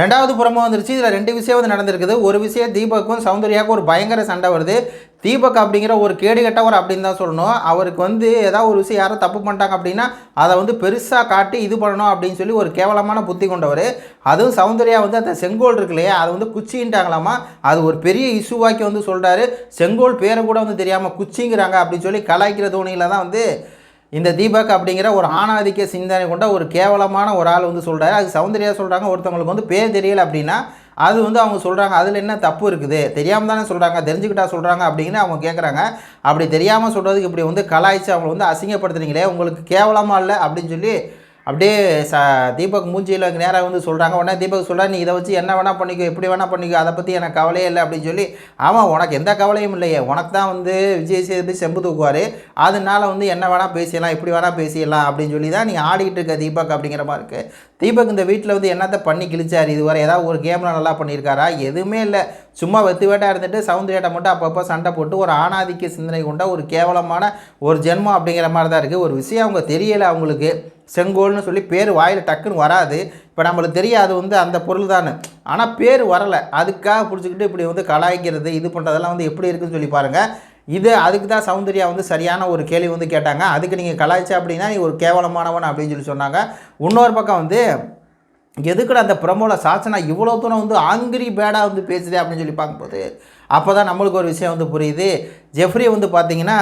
ரெண்டாவது புறமும் வந்துருச்சு. இதில் ரெண்டு விஷயம் வந்து நடந்திருக்குது. ஒரு விஷயம் தீபக்கும் சௌந்தர்யாவுக்கும் ஒரு பயங்கர சண்டை வருது. தீபக் அப்படிங்கிற ஒரு கேடு கெட்டவர் அப்படின்னு தான் சொல்லணும். அவருக்கு வந்து ஏதாவது ஒரு விஷயம் யாரோ தப்பு பண்ணிட்டாங்க அப்படின்னா அதை வந்து பெருசாக காட்டி இது பண்ணணும் அப்படின்னு சொல்லி ஒரு கேவலமான புத்தி கொண்டவர். அதுவும் சௌந்தர்யா வந்து அந்த செங்கோல் இருக்கு இல்லையா? அதை வந்து குச்சின்ட்டாங்களாமா? அது ஒரு பெரிய இஷ்யூவாக்கி வந்து சொல்கிறாரு செங்கோல் பேரை கூட வந்து தெரியாமல் குச்சிங்கிறாங்க அப்படின்னு சொல்லி கலாய்க்கிற தோணியில் தான் வந்து இந்த தீபக் அப்படிங்கிற ஒரு ஆணாதிக்க சிந்தனை கொண்ட ஒரு கேவலமான ஒரு ஆள் வந்து சொல்கிறாரு அது சௌந்தர்யா சொல்கிறாங்க ஒருத்தவங்களுக்கு வந்து பேர் தெரியல அப்படின்னா அது வந்து அவங்க சொல்கிறாங்க அதில் என்ன தப்பு இருக்குது? தெரியாமல் தானே சொல்கிறாங்க தெரிஞ்சுக்கிட்டா சொல்கிறாங்க அப்படின்னு அவங்க கேட்குறாங்க அப்படி தெரியாமல் சொல்கிறதுக்கு இப்படி வந்து கலாய்ச்சி அவங்கள வந்து அசிங்கப்படுத்துறீங்களே உங்களுக்கு கேவலமாக இல்லை அப்படின்னு சொல்லி அப்படியே ச தீபக் மூஞ்சியில் நேராக வந்து சொல்கிறாங்க உடனே தீபக் சொல்கிறா நீ இதை வச்சு என்ன வேணால் பண்ணிக்கோ எப்படி வேணால் பண்ணிக்கோ அதை பற்றி எனக்கு கவலையே இல்லை அப்படின்னு சொல்லி ஆமாம் உனக்கு எந்த கவலையும் இல்லையே. உனக்கு தான் வந்து விஜய் சேதுபதி செம்பு தூக்குவார். அதனால வந்து என்ன வேணால் பேசிடலாம் இப்படி வேணால் பேசிடலாம் அப்படின்னு சொல்லி தான் நீ ஆடிக்கிட்டு இருக்க தீபக் அப்படிங்கிற மாதிரி இருக்குது தீபக் இந்த வீட்டில் வந்து என்னத்தை பண்ணி கிழிச்சார்? இதுவரை ஏதாவது ஒரு கேமில் நல்லா பண்ணியிருக்காரா? எதுவுமே இல்லை. சும்மா வெத்து வேட்டாக இருந்துட்டு சவுந்தரியாட்ட மட்டும் அப்பப்போ சண்டை போட்டு ஒரு ஆணாதிக்க சிந்தனை கொண்ட ஒரு கேவலமான ஒரு ஜென்மம் அப்படிங்கிற மாதிரி தான் இருக்குது ஒரு விஷயம் அவங்க தெரியலை அவங்களுக்கு. செங்கோல்னு சொல்லி பேர் வாயில் டக்குன்னு வராது. இப்போ நம்மளுக்கு தெரியாது வந்து அந்த பொருள் தானே. ஆனால் பேர் வரலை. அதுக்காக பிடிச்சிக்கிட்டு இப்படி வந்து கலாய்க்கிறது இது பண்ணுறதெல்லாம் வந்து எப்படி இருக்குதுன்னு சொல்லி பாருங்கள் இது அதுக்கு தான் சௌந்தர்யா வந்து சரியான ஒரு கேள்வி வந்து கேட்டாங்க. அதுக்கு நீங்கள் கலாய்ச்சா அப்படின்னா நீ ஒரு கேவலமானவன் அப்படின்னு சொல்லி சொன்னாங்க. இன்னொரு பக்கம் வந்து எதுக்குடா அந்த பிரமோல சாச்சனா இவ்வளோ தூரம் வந்து ஆங்கிரி பேடாக வந்து பேசுதே அப்படின்னு சொல்லி பார்க்கும்போது அப்போ தான் நம்மளுக்கு ஒரு விஷயம் வந்து புரியுது. ஜெஃப்ரி வந்து பார்த்தீங்கன்னா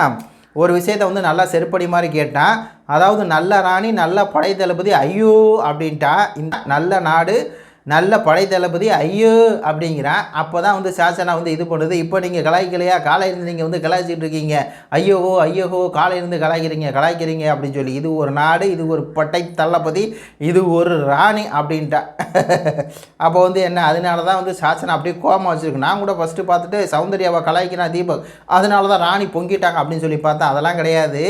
ஒரு விஷயத்தை வந்து நல்லா செருப்படி மாதிரி கேட்டான். அதாவது நல்ல ராணி நல்ல படை தளபதி ஐயோ அப்படின்ட்டா இந்த நல்ல நாடு நல்ல படை தளபதி ஐயோ அப்படிங்கிறான். அப்போ தான் வந்து சாசனா வந்து இது பண்ணுது. இப்போ நீங்கள் கலாய்க்கலையா? காலையிலேருந்து நீங்கள் வந்து கலாய்ச்சிட்டு இருக்கீங்க. ஐயோஹோ ஐயோஹோ காலையிலேருந்து கலாய்க்கிறீங்க கலாய்க்கிறீங்க அப்படின்னு சொல்லி இது ஒரு நாடு இது ஒரு பட்டை தளபதி இது ஒரு ராணி அப்படின்ட்டா. அப்போ வந்து என்ன? அதனால தான் வந்து சாசனா அப்படியே கோபம் வச்சுருக்கு. நான் கூட ஃபஸ்ட்டு பார்த்துட்டு சௌந்தர்யாவை கலாய்க்கிறான் தீபக். அதனால தான் ராணி பொங்கிட்டாங்க அப்படின்னு சொல்லி பார்த்தேன் அதெல்லாம் கிடையாது.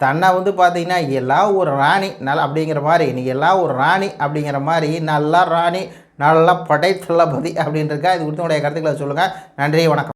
தன்னை வந்து பார்த்தீங்கன்னா எல்லாம் ஒரு ராணி நல்லா அப்படிங்கிற மாதிரி நீ எல்லாம் ஒரு ராணி அப்படிங்கிற மாதிரி நல்லா ராணி நல்லா படை தளபதி அப்படின்றக்கா இது குறித்து உடைய கருத்துக்களை சொல்லுங்கள் நன்றி வணக்கம்.